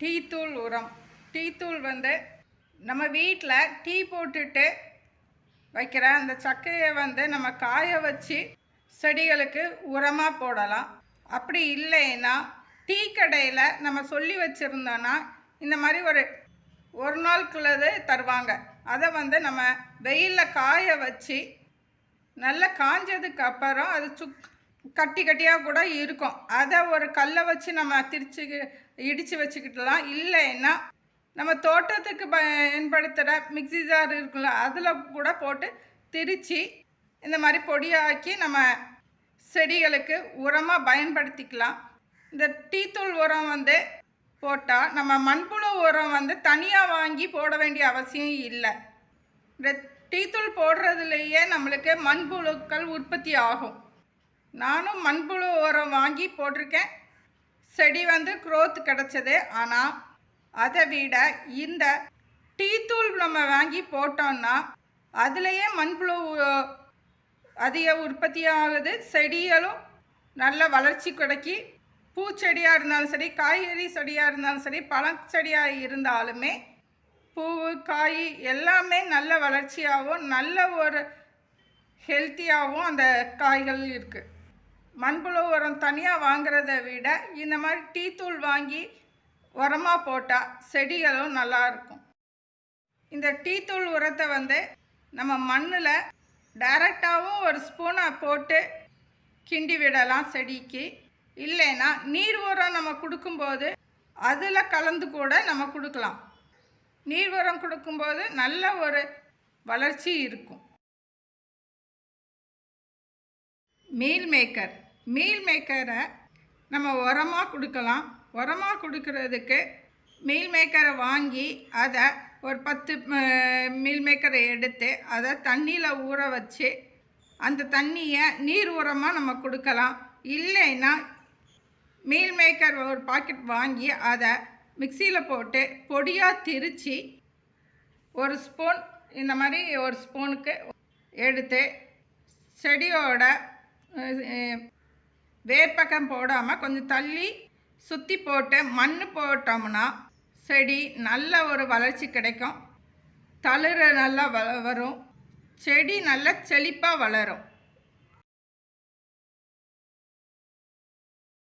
Tea தூள் உரம். Tea தூள் வந்து நம்ம வீட்டில் டீ போட்டுட்டு வைக்கிற அந்த சக்கையை வந்து நம்ம காய வச்சு செடிகளுக்கு உரமாக போடலாம். அப்படி இல்லைன்னா டீ கடையில் நம்ம சொல்லி வச்சுருந்தோன்னா இந்த மாதிரி ஒரு ஒரு நாளுக்குள்ளது தருவாங்க. அதை வந்து நம்ம வெயிலில் காய வச்சு நல்லா காஞ்சதுக்கு அப்புறம் அது சுக் கட்டி கட்டியாக கூட இருக்கும். அதை ஒரு கல்லை வச்சு நம்ம திரிச்சு இடித்து வச்சுக்கிட்டலாம் இல்லைன்னா நம்ம தோட்டத்துக்கு பயன்படுத்துகிற மிக்சி ஜார் இருக்குல்ல அதில் கூட போட்டு திரித்து இந்த மாதிரி பொடியாக்கி நம்ம செடிகளுக்கு உரமாக பயன்படுத்திக்கலாம். இந்த டீத்தூள் உரம் வந்து போட்டால் நம்ம மண்புழு உரம் வந்து தனியாக வாங்கி போட வேண்டிய அவசியம் இல்லை. இந்த டீத்தூள் போடுறதுலேயே நம்மளுக்கு மண்புழுக்கள் உற்பத்தி ஆகும். நானும் மண்புழு உரம் வாங்கி போட்டிருக்கேன். செடி வந்து க்ரோத் கிடச்சது. ஆனால் அதை விட இந்த டீத்தூள் நம்ம வாங்கி போட்டோம்னா அதுலேயே மண்புழு அதிக உற்பத்தி ஆகுது செடிகளும் நல்ல வளர்ச்சி கிடைக்கி பூச்செடியாக இருந்தாலும் சரி காய்கறி செடியாக இருந்தாலும் சரி பழச்செடியாக இருந்தாலுமே பூ காய் எல்லாமே நல்ல வளர்ச்சியாகவும் நல்ல ஒரு ஹெல்த்தியாகவும் அந்த காய்கள் இருக்குது மண்புழு உரம் தனியாக வாங்குறத விட இந்த மாதிரி டீ தூள் வாங்கி உரமாக போட்டால் செடிகளும் நல்லாயிருக்கும் இந்த டீ தூள் உரத்தை வந்து நம்ம மண்ணில் டைரெக்டாகவும் ஒரு ஸ்பூனை போட்டு கிண்டி விடலாம் செடிக்கு. இல்லைன்னா நீர் உரம் நம்ம கொடுக்கும்போது அதில் கலந்து கூட நம்ம கொடுக்கலாம். நீர் உரம் கொடுக்கும்போது நல்ல ஒரு வளர்ச்சி இருக்கும். மீல் மேக்கர் மீல் மேக்கரை நம்ம உரமாக கொடுக்கலாம். உரமாக கொடுக்கறதுக்கு மீல் மேக்கரை வாங்கி அதை ஒரு பத்து மீல் மேக்கரை எடுத்து அதை தண்ணியில் ஊற வச்சு அந்த தண்ணியை நீர் உரமாக நம்ம கொடுக்கலாம். இல்லைன்னா மீல் மேக்கர் ஒரு பாக்கெட் வாங்கி அதை மிக்சியில் போட்டு பொடியாக திரித்து ஒரு ஸ்பூன் இந்த மாதிரி ஒரு ஸ்பூனுக்கு எடுத்து செடியோட வேர்ப்பக்கம் போடாமல் கொஞ்சம் தள்ளி சுற்றி போட்டு மண் போட்டோம்னா செடி நல்ல ஒரு வளர்ச்சி கிடைக்கும். தளிர் நல்லா வ வரும். செடி நல்லா செழிப்பாக வளரும்.